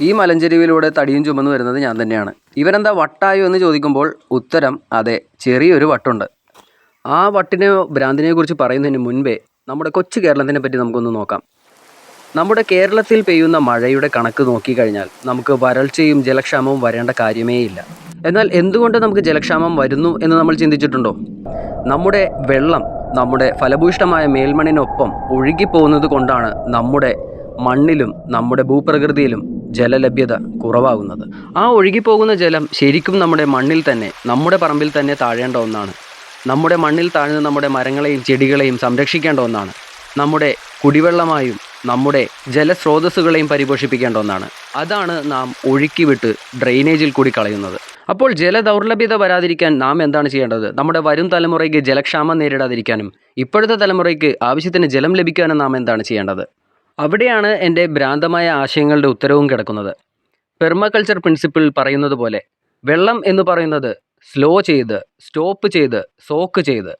ഈ മലഞ്ചെരിവിലൂടെ തടിയും ചുമന്ന് വരുന്നത് ഞാൻ തന്നെയാണ്. ഇവരെന്താ വട്ടായോ എന്ന് ചോദിക്കുമ്പോൾ ഉത്തരം അതെ ചെറിയൊരു വട്ടുണ്ട്. ആ വട്ടിനെ ഭ്രാന്തിനെ കുറിച്ച് പറയുന്നതിന് മുൻപേ നമ്മുടെ കൊച്ചു കേരളത്തിനെ പറ്റി നമുക്കൊന്ന് നോക്കാം. നമ്മുടെ കേരളത്തിൽ പെയ്യുന്ന മഴയുടെ കണക്ക് നോക്കിക്കഴിഞ്ഞാൽ നമുക്ക് വരൾച്ചയും ജലക്ഷാമവും വരേണ്ട കാര്യമേ ഇല്ല. എന്നാൽ എന്തുകൊണ്ട് നമുക്ക് ജലക്ഷാമം വരുന്നു എന്ന് നമ്മൾ ചിന്തിച്ചിട്ടുണ്ടോ? നമ്മുടെ വെള്ളം നമ്മുടെ ഫലഭൂഷ്ടമായ മേൽമണ്ണിനൊപ്പം ഒഴുകിപ്പോകുന്നത് കൊണ്ടാണ് നമ്മുടെ മണ്ണിലും നമ്മുടെ ഭൂപ്രകൃതിയിലും ജലലഭ്യത കുറവാകുന്നത്. ആ ഒഴുകിപ്പോകുന്ന ജലം ശരിക്കും നമ്മുടെ മണ്ണിൽ തന്നെ നമ്മുടെ പറമ്പിൽ തന്നെ താഴേണ്ട ഒന്നാണ്. നമ്മുടെ മണ്ണിൽ താഴ്ന്ന് നമ്മുടെ മരങ്ങളെയും ചെടികളെയും സംരക്ഷിക്കേണ്ട ഒന്നാണ്. നമ്മുടെ കുടിവെള്ളമായും നമ്മുടെ ജലസ്രോതസ്സുകളെയും പരിപോഷിപ്പിക്കേണ്ട ഒന്നാണ്. അതാണ് നാം ഒഴുക്കിവിട്ട് ഡ്രെയിനേജിൽ കൂടി കളയുന്നത്. അപ്പോൾ ജലദൗർലഭ്യത വരാതിരിക്കാൻ നാം എന്താണ് ചെയ്യേണ്ടത്? നമ്മുടെ വരും തലമുറയ്ക്ക് ജലക്ഷാമം നേരിടാതിരിക്കാനും ഇപ്പോഴത്തെ തലമുറയ്ക്ക് ആവശ്യത്തിന് ജലം ലഭിക്കാനും നാം എന്താണ് ചെയ്യേണ്ടത്? അവിടെയാണ് എന്റെ ഭ്രാന്തമായ ആശയങ്ങളുടെ ഉത്തരവും കിടക്കുന്നത്. പെർമകൾച്ചർ പ്രിൻസിപ്പിൾ പറയുന്നത് പോലെ വെള്ളം എന്ന് പറയുന്നത് സ്ലോ ചെയ്ത് സ്റ്റോപ്പ് ചെയ്ത് സോക്ക് ചെയ്ത്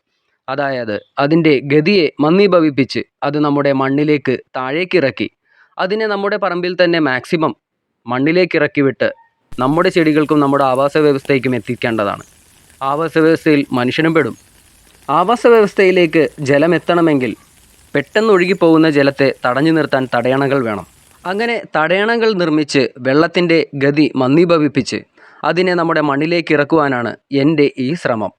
അതായത് അതിന്റെ ഗതിയെ മന്ദീഭവിപ്പിച്ച് അത് നമ്മുടെ മണ്ണിലേക്ക് താഴേക്കിറക്കി അതിനെ നമ്മുടെ പറമ്പിൽ തന്നെ മാക്സിമം മണ്ണിലേക്ക് ഇറക്കി വിട്ട് നമ്മുടെ ചെടികൾക്കും നമ്മുടെ ആവാസ വ്യവസ്ഥയ്ക്കും എത്തിക്കേണ്ടതാണ്. ആവാസ വ്യവസ്ഥയിൽ മനുഷ്യനും പെടും. ആവാസ വ്യവസ്ഥയിലേക്ക് ജലം എത്തണമെങ്കിൽ പെട്ടെന്ന് ഒഴുകിപ്പോകുന്ന ജലത്തെ തടഞ്ഞു നിർത്താൻ തടയണകൾ വേണം. അങ്ങനെ തടയണകൾ നിർമ്മിച്ച് വെള്ളത്തിന്റെ ഗതി മന്ദീഭവിപ്പിച്ച് അതിനെ നമ്മുടെ മണ്ണിലേക്ക് ഇറക്കുവാനാണ് എന്റെ ഈ ശ്രമം.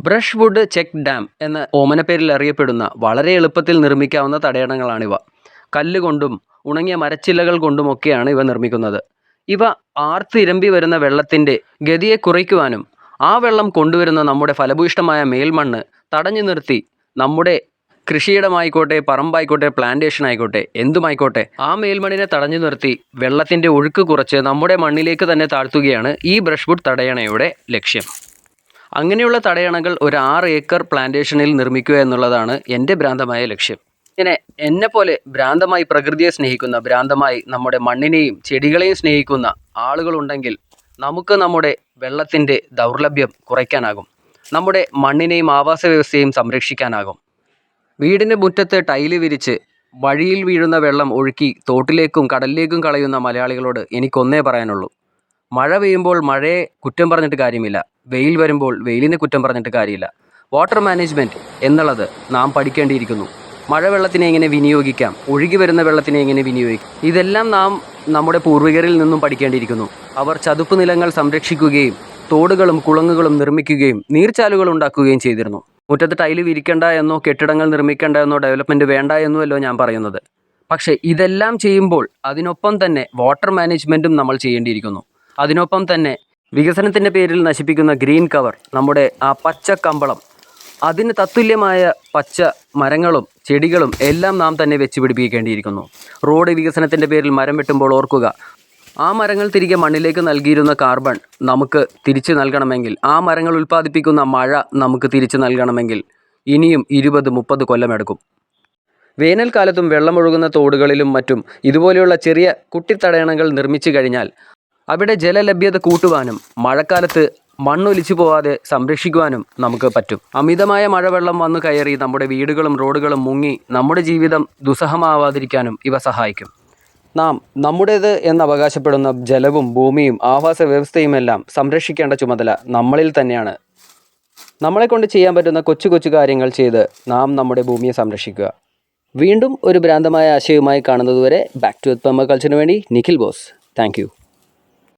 ബ്രഷ് വുഡ് ചെക്ക് ഡാം എന്ന ഓമനപ്പേരിൽ അറിയപ്പെടുന്ന വളരെ എളുപ്പത്തിൽ നിർമ്മിക്കാവുന്ന തടയണങ്ങളാണിവ കല്ലുകൊണ്ടും ഉണങ്ങിയ മരച്ചില്ലകൾ കൊണ്ടുമൊക്കെയാണ് ഇവ നിർമ്മിക്കുന്നത്. ഇവ ആർത്തിരമ്പി വരുന്ന വെള്ളത്തിന്റെ ഗതിയെ കുറയ്ക്കുവാനും ആ വെള്ളം കൊണ്ടുവരുന്ന നമ്മുടെ ഫലഭൂയിഷ്ടമായ മേൽമണ്ണ് തടഞ്ഞു നിർത്തി നമ്മുടെ കൃഷിയിടമായിക്കോട്ടെ പറമ്പായിക്കോട്ടെ പ്ലാന്റേഷൻ ആയിക്കോട്ടെ എന്തുമായിക്കോട്ടെ ആ മേൽമണ്ണിനെ തടഞ്ഞു നിർത്തി വെള്ളത്തിന്റെ ഒഴുക്ക് കുറച്ച് നമ്മുടെ മണ്ണിലേക്ക് തന്നെ താഴ്ത്തുകയാണ് ഈ ബ്രഷ് വുഡ് തടയണയുടെ ലക്ഷ്യം. അങ്ങനെയുള്ള തടയണകൾ ഒരു ആറ് ഏക്കർ പ്ലാന്റേഷനിൽ നിർമ്മിക്കുക എന്നുള്ളതാണ് എന്റെ ഭ്രാന്തമായ ലക്ഷ്യം. ഇങ്ങനെ എന്നെപ്പോലെ ഭ്രാന്തമായി പ്രകൃതിയെ സ്നേഹിക്കുന്ന ഭ്രാന്തമായി നമ്മുടെ മണ്ണിനെയും ചെടികളെയും സ്നേഹിക്കുന്ന ആളുകളുണ്ടെങ്കിൽ നമുക്ക് നമ്മുടെ വെള്ളത്തിന്റെ ദൗർലഭ്യം കുറയ്ക്കാനാകും. നമ്മുടെ മണ്ണിനെയും ആവാസ വ്യവസ്ഥയെയും സംരക്ഷിക്കാനാകും. വീടിന്റെ മുറ്റത്ത് ടൈൽ വിരിച്ച് വഴിയിൽ വീഴുന്ന വെള്ളം ഒഴുക്കി തോട്ടിലേക്കും കടലിലേക്കും കളയുന്ന മലയാളികളോട് എനിക്കൊന്നേ പറയാനുള്ളൂ. മഴ പെയ്യുമ്പോൾ മഴയെ കുറ്റം പറഞ്ഞിട്ട് കാര്യമില്ല. വെയിൽ വരുമ്പോൾ വെയിലിനെ കുറ്റം പറഞ്ഞിട്ട് കാര്യമില്ല. വാട്ടർ മാനേജ്മെന്റ് എന്നുള്ളത് നാം പഠിക്കേണ്ടിയിരിക്കുന്നു. മഴവെള്ളത്തിനെ എങ്ങനെ വിനിയോഗിക്കാം? ഒഴുകി വരുന്ന വെള്ളത്തിനെ എങ്ങനെ വിനിയോഗിക്കാം? ഇതെല്ലാം നാം നമ്മുടെ പൂർവികരിൽ നിന്നും പഠിക്കേണ്ടിയിരിക്കുന്നു. അവർ ചതുപ്പ് നിലങ്ങൾ സംരക്ഷിക്കുകയും തോടുകളും കുളങ്ങുകളും നിർമ്മിക്കുകയും നീർച്ചാലുകൾ ഉണ്ടാക്കുകയും ചെയ്തിരുന്നു. മുറ്റത്ത് ടൈൽ വിരിക്കേണ്ട എന്നോ കെട്ടിടങ്ങൾ നിർമ്മിക്കേണ്ട എന്നോ ഡെവലപ്മെന്റ് വേണ്ട എന്നുമല്ലോ ഞാൻ പറയുന്നത്. പക്ഷേ ഇതെല്ലാം ചെയ്യുമ്പോൾ അതിനൊപ്പം തന്നെ വാട്ടർ മാനേജ്മെന്റും നമ്മൾ ചെയ്യേണ്ടിയിരിക്കുന്നു. അതിനൊപ്പം തന്നെ വികസനത്തിന്റെ പേരിൽ നശിപ്പിക്കുന്ന ഗ്രീൻ കവർ നമ്മുടെ ആ പച്ച കമ്പളം അതിന് തത്തുല്യമായ പച്ച മരങ്ങളും ചെടികളും എല്ലാം നാം തന്നെ വെച്ച് പിടിപ്പിക്കേണ്ടിയിരിക്കുന്നു റോഡ് വികസനത്തിന്റെ പേരിൽ മരം വെട്ടുമ്പോൾ ഓർക്കുക ആ മരങ്ങൾ തിരികെ മണ്ണിലേക്ക് നൽകിയിരുന്ന കാർബൺ നമുക്ക് തിരിച്ചു നൽകണമെങ്കിൽ ആ മരങ്ങൾ ഉൽപ്പാദിപ്പിക്കുന്ന മഴ നമുക്ക് തിരിച്ചു നൽകണമെങ്കിൽ ഇനിയും ഇരുപത് മുപ്പത് കൊല്ലമെടുക്കും വേനൽക്കാലത്തും വെള്ളമൊഴുകുന്ന തോടുകളിലും മറ്റും ഇതുപോലെയുള്ള ചെറിയ കുട്ടിത്തടയണകൾ നിർമ്മിച്ചു കഴിഞ്ഞാൽ അവിടെ ജലലഭ്യത കൂട്ടുവാനും മഴക്കാലത്ത് മണ്ണൊലിച്ചു പോവാതെ സംരക്ഷിക്കുവാനും നമുക്ക് പറ്റും. അമിതമായ മഴവെള്ളം വന്നു കയറി നമ്മുടെ വീടുകളും റോഡുകളും മുങ്ങി നമ്മുടെ ജീവിതം ദുസ്സഹമാവാതിരിക്കാനും ഇവ സഹായിക്കും. നാം നമ്മുടേത് എന്ന് അവകാശപ്പെടുന്ന ജലവും ഭൂമിയും ആവാസ വ്യവസ്ഥയുമെല്ലാം സംരക്ഷിക്കേണ്ട ചുമതല നമ്മളിൽ തന്നെയാണ്. നമ്മളെ കൊണ്ട് ചെയ്യാൻ പറ്റുന്ന കൊച്ചു കൊച്ചു കാര്യങ്ങൾ ചെയ്ത് നാം നമ്മുടെ ഭൂമിയെ സംരക്ഷിക്കുക. വീണ്ടും ഒരു ഭ്രാന്തമായ ആശയവുമായി കാണുന്നതുവരെ ബാക്ക് ടു പെർമ കൾച്ചറിന് വേണ്ടി നിഖിൽ ബോസ്. താങ്ക്